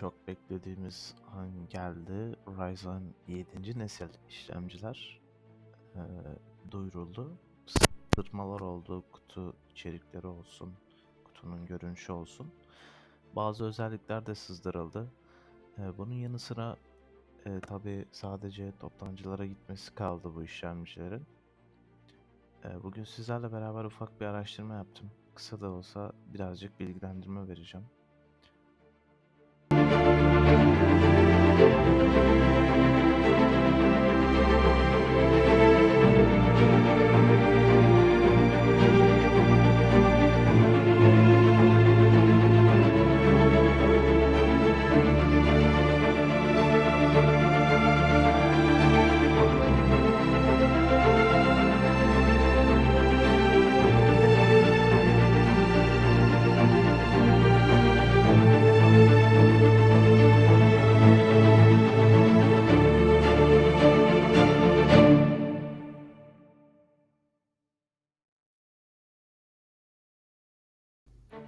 çok beklediğimiz an geldi. Ryzen 7. nesil işlemciler eee, duyuruldu. Sırtmalar oldu, kutu içerikleri olsun, kutunun görünüşü olsun. Bazı özellikler de sızdırıldı. Eee, bunun yanı sıra eee tabi sadece toptancılara gitmesi kaldı bu işlemcilerin. Eee, bugün sizlerle beraber ufak bir araştırma yaptım. Kısa da olsa birazcık bilgilendirme vereceğim.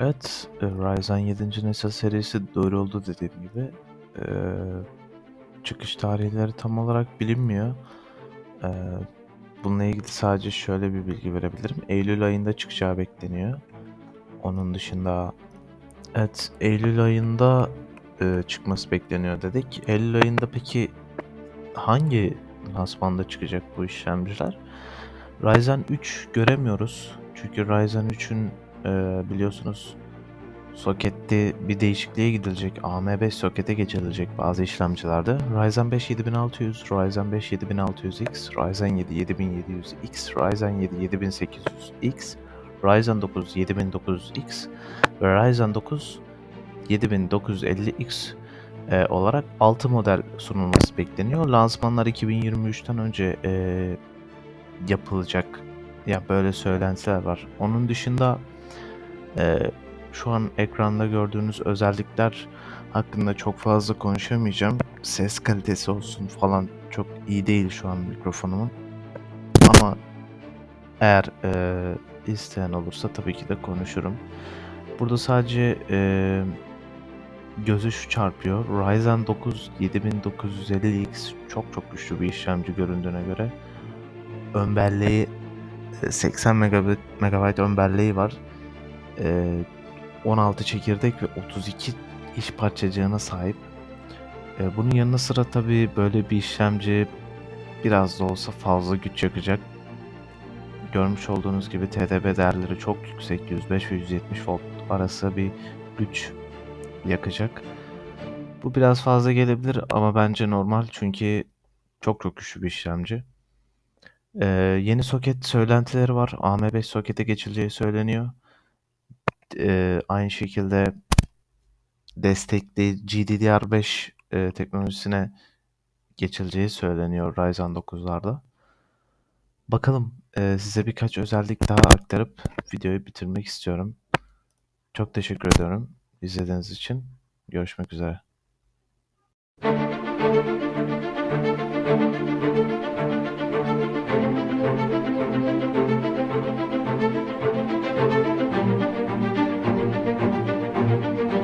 Evet, e, Ryzen 7. nesil serisi duyuruldu dediğim gibi. Eee, çıkış tarihleri tam olarak bilinmiyor. Eee, bununla ilgili sadece şöyle bir bilgi verebilirim. Eylül ayında çıkacağı bekleniyor. Onun dışında evet Eylül ayında e, çıkması bekleniyor dedik. Eylül ayında peki hangi lansmanda çıkacak bu işlemciler? Ryzen 3 göremiyoruz. Çünkü Ryzen 3'ün e, biliyorsunuz sokette bir değişikliğe gidilecek. AM5 sokete geçirilecek bazı işlemcilerde. Ryzen 5 7600, Ryzen 5 7600X, Ryzen 7 7700X, Ryzen 7 7800X, Ryzen 9 7900X ve Ryzen 9 7950X e, olarak 6 model sunulması bekleniyor. Lansmanlar 2023'ten önce e, yapılacak. Ya böyle söylentiler var. Onun dışında e, şu an ekranda gördüğünüz özellikler hakkında çok fazla konuşamayacağım. Ses kalitesi olsun falan çok iyi değil şu an mikrofonumun. Ama eğer e, isteyen olursa tabii ki de konuşurum. Burada sadece e, gözü şu çarpıyor. Ryzen 9 7950X çok çok güçlü bir işlemci göründüğüne göre. Ön belleği e, 80 megabit, megabayt ön belleği var. E, 16 çekirdek ve 32 iş parçacığına sahip. E, bunun yanı sıra tabii böyle bir işlemci biraz da olsa fazla güç yakacak. Görmüş olduğunuz gibi TDP değerleri çok yüksek. 105 ve 170 volt arası bir güç yakacak. Bu biraz fazla gelebilir ama bence normal çünkü çok çok güçlü bir işlemci. Ee, yeni soket söylentileri var. AM5 sokete geçileceği söyleniyor. Ee, aynı şekilde destekli GDDR5 e, teknolojisine geçileceği söyleniyor Ryzen 9'larda. Bakalım e, size birkaç özellik daha aktarıp videoyu bitirmek istiyorum. Çok teşekkür ediyorum izlediğiniz için. Görüşmek üzere.